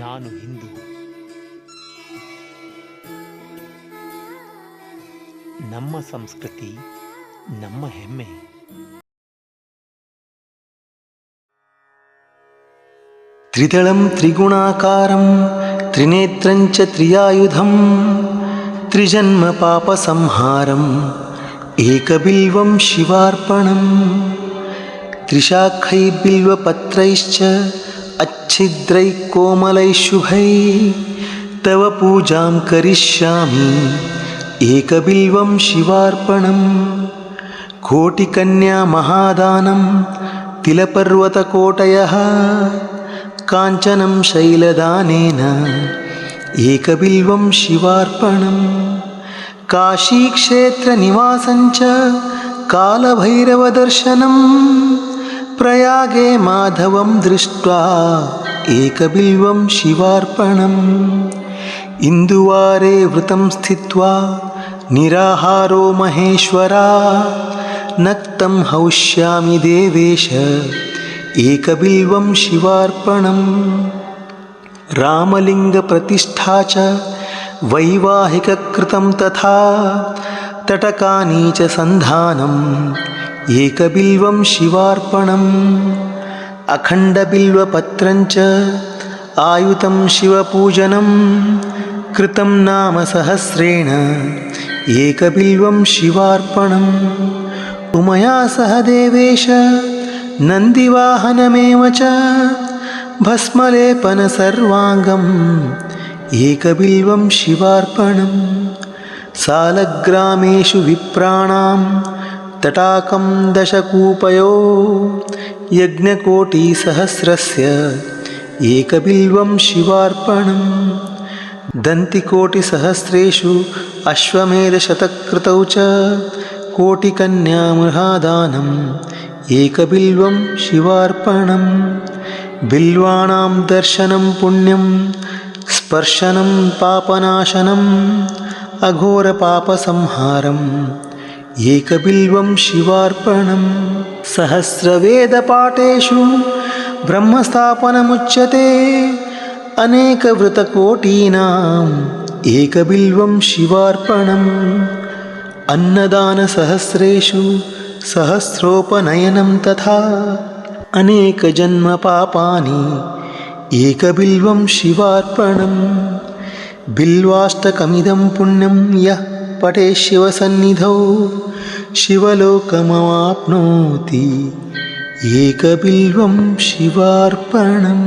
ನಾನು ಹಿಂದೂ ನಮ್ಮ ಸಂಸ್ಕೃತಿ ನಮ್ಮ ಹೆಮ್ಮೆ त्रिदलं त्रिगुणाकारं त्रिनेत्रञ्च त्रियायुधं त्रिजन्मपापसंहारम् एकबिल्वं शिवार्पणम् त्रिशाखैर्बिल्वपत्रैश्च अच्छिद्रैः कोमलैः शुभैः तव पूजां करिष्यामि एकबिल्वं शिवार्पणम् कोटिकन्या महादानं तिलपर्वतकोटयः काञ्चनं शैलदानेन एकबिल्वं शिवार्पणम् काशीक्षेत्रनिवासञ्च कालभैरवदर्शनं प्रयागे माधवं दृष्ट्वा एकबिल्वं शिवार्पणम्। इन्दुवारे वृतं स्थित्वा निराहारो महेश्वरा। नक्तं हौष्यामि देवेश एकबिल्वं शिवार्पणम्। रामलिङ्गप्रतिष्ठा च वैवाहिककृतं तथा तटकानि च सन्धानम् एकबिल्वं शिवार्पणम् अखण्डबिल्वपत्रञ्च आयुतं शिवपूजनं कृतं नाम सहस्रेण एकबिल्वं शिवार्पणम् उमया सह देवेश नन्दिवाहनमेव च भस्मलेपनसर्वाङ्गम् एकबिल्वं शिवार्पणम् सालग्रामेषु विप्राणां तटाकं दशकूपयो यज्ञकोटिसहस्रस्य एकबिल्वं शिवार्पणम् दन्तिकोटिसहस्रेषु अश्वमेधशतकृतौ च कोटिकन्यामृहादानम् एकबिल्वं शिवार्पणम् बिल्वाणां दर्शनं पुण्यं स्पर्शनं पापनाशनम् अघोरपापसंहारम् एकबिल्वं शिवार्पणम् सहस्रवेदपाठेषु ब्रह्मस्थापनमुच्यते अनेकवृतकोटीनाम् एकबिल्वं शिवार्पणम् अन्नदानसहस्रेषु सहस्रोपनयनं तथा अनेकजन्मपापानि एकबिल्वं शिवार्पणम् बिल्वाष्टकमिदं पुण्यं यः पठे शिवसन्निधौ शिवलोकमवाप्नोति एकबिल्वं शिवार्पणम्